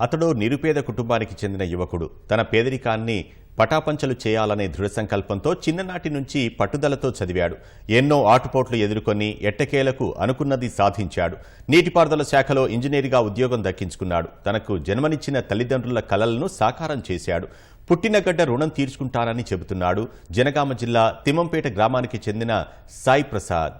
అతడు నిరుపేద కుటుంబానికి చెందిన యువకుడు. తన పేదరికాన్ని పటాపంచలు చేయాలనే దృఢ సంకల్పంతో చిన్ననాటి నుంచి పట్టుదలతో చదివాడు. ఎన్నో ఆటుపోట్లు ఎదుర్కొని ఎట్టకేలకు అనుకున్నది సాధించాడు. నీటిపారుదల శాఖలో ఇంజనీర్గా ఉద్యోగం దక్కించుకున్నాడు. తనకు జన్మనిచ్చిన తల్లిదండ్రుల కలలను సాకారం చేశాడు. పుట్టినగడ్డ రుణం తీర్చుకుంటానని చెబుతున్నాడు. జనగామ జిల్లా తిమ్మంపేట గ్రామానికి చెందిన సాయి ప్రసాద్.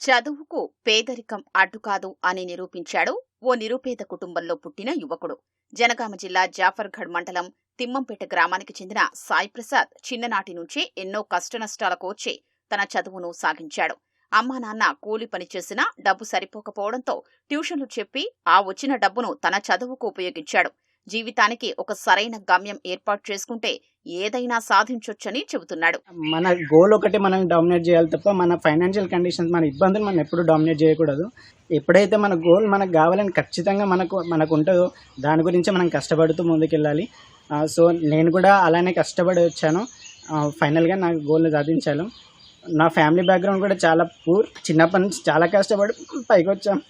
చదువుకు పేదరికం అడ్డు కాదు అని నిరూపించాడు ఓ నిరుపేద కుటుంబంలో పుట్టిన యువకుడు. జనగామ జిల్లా జాఫర్ఘడ్ మండలం తిమ్మంపేట గ్రామానికి చెందిన సాయి ప్రసాద్ చిన్ననాటి నుంచే ఎన్నో కష్టనష్టాలకు వచ్చి తన చదువును సాగించాడు. అమ్మా నాన్న కూలి పని చేసినా డబ్బు సరిపోకపోవడంతో ట్యూషన్లు చెప్పి ఆ వచ్చిన డబ్బును తన చదువుకు ఉపయోగించాడు. జీవితానికి ఒక సరైన గమ్యం ఏర్పాటు చేసుకుంటే ఏదైనా సాధించొచ్చని చెబుతున్నాడు. మన గోల్ ఒకటి మనం డామినేట్ చేయాలి తప్ప మన ఫైనాన్షియల్ కండిషన్స్ మన ఇబ్బందులు మనం ఎప్పుడు డామినేట్ చేయకూడదు. ఎప్పుడైతే మన గోల్ మనకు కావాలని ఖచ్చితంగా మనకు మనకు ఉంటుందో దాని గురించి మనం కష్టపడుతూ ముందుకెళ్ళాలి. సో నేను కూడా అలానే కష్టపడి వచ్చాను. ఫైనల్గా నా గోల్ని సాధించాను. నా ఫ్యామిలీ బ్యాక్గ్రౌండ్ కూడా చాలా పూర్ చిన్నప్పటి నుంచి చాలా కష్టపడి పైకి వచ్చాం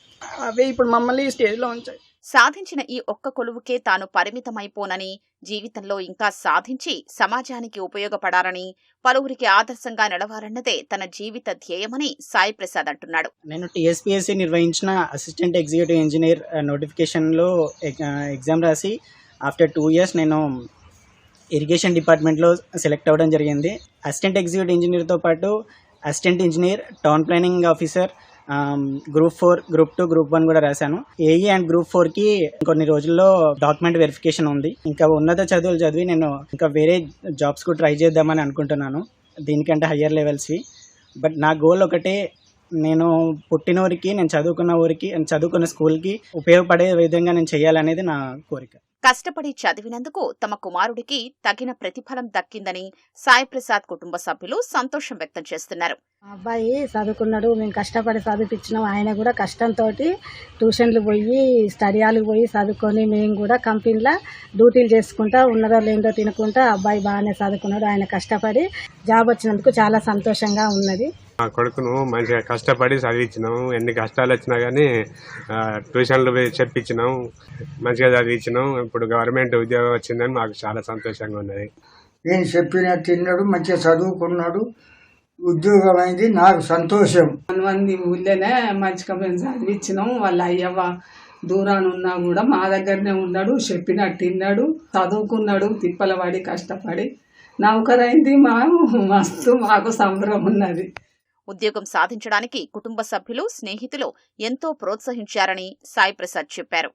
అవే ఇప్పుడు మమ్మల్ని స్టేజ్లో ఉంచాయి. సాధించిన ఈ ఒక్క కొలువుకే తాను పరిమితమైపోనని జీవితంలో ఇంకా సాధించి సమాజానికి ఉపయోగపడాలని పలువురికి ఆదర్శంగా నడవాలన్నదే తన జీవిత ధ్యేయమని సాయి ప్రసాద్ అంటున్నాడు. నేను టీఎస్పీఎస్సీ నిర్వహించిన అసిస్టెంట్ ఎగ్జిక్యూటివ్ ఇంజనీర్ నోటిఫికేషన్లో ఎగ్జామ్ రాసి ఆఫ్టర్ టూ ఇయర్స్ నేను ఇరిగేషన్ డిపార్ట్మెంట్లో సెలెక్ట్ అవ్వడం జరిగింది. అసిస్టెంట్ ఎగ్జిక్యూటివ్ ఇంజనీర్తో పాటు assistant engineer town planning officer group four group two group one కూడా రాశాను. ఏఈ అండ్ గ్రూప్ ఫోర్కి కొన్ని రోజుల్లో డాక్యుమెంట్ వెరిఫికేషన్ ఉంది. ఇంకా ఉన్నత చదువులు చదివి నేను ఇంకా వేరే జాబ్స్కు ట్రై చేద్దామని అనుకుంటున్నాను. దీనికంటే హయ్యర్ లెవెల్స్వి బట్ నా గోల్ ఒకటే నేను పుట్టిన ఊరికి నేను చదువుకున్న ఊరికి నేను చదువుకున్న స్కూల్కి ఉపయోగపడే విధంగా నేను చేయాలనేది నా కోరిక. కష్టపడి చదివినందుకు తమ కుమారుడికి తగిన ప్రతిఫలం దక్కిందని సాయి ప్రసాద్ కుటుంబ సభ్యులు సంతోషం వ్యక్తం చేస్తున్నారు. అబ్బాయి చదువుకున్నాడు మేము కష్టపడి చదివిపించినాం ఆయన కూడా కష్టంతో ట్యూషన్లు పోయి స్టడీ హాల్కి పోయి చదువుకొని మేము కూడా కంపెనీలో డ్యూటీలు చేసుకుంటా ఉన్నదో లేదో తినుకుంటా అబ్బాయి బాగానే చదువుకున్నాడు. ఆయన కష్టపడి జాబ్ వచ్చినందుకు చాలా సంతోషంగా ఉన్నది. మా కొడుకును మంచిగా కష్టపడి చదివించినాం. ఎన్ని కష్టాలు వచ్చినా కానీ ట్యూషన్లు చెప్పించినాం. మంచిగా చదివించినాం. ఇప్పుడు గవర్నమెంట్ ఉద్యోగం వచ్చిందని మాకు చాలా సంతోషంగా ఉన్నది. నేను చెప్పిన తిన్నాడు మంచిగా చదువుకున్నాడు. ఉద్యోగం అయింది నాకు సంతోషం. మంది ఊళ్ళోనే మంచిగా మేము చదివించినాం. వాళ్ళ అయ్యవ్వ దూరాన ఉన్నా కూడా మా దగ్గరనే ఉన్నాడు చెప్పినట్టు తిన్నాడు చదువుకున్నాడు తిప్పల పడి కష్టపడి. నౌకరైంది మా మస్తు మాకు సంబరం ఉన్నది. ఉద్యోగం సాధించడానికి కుటుంబ సభ్యులు స్నేహితులు ఎంతో ప్రోత్సహించారని సాయిప్రసాద్ చెప్పారు.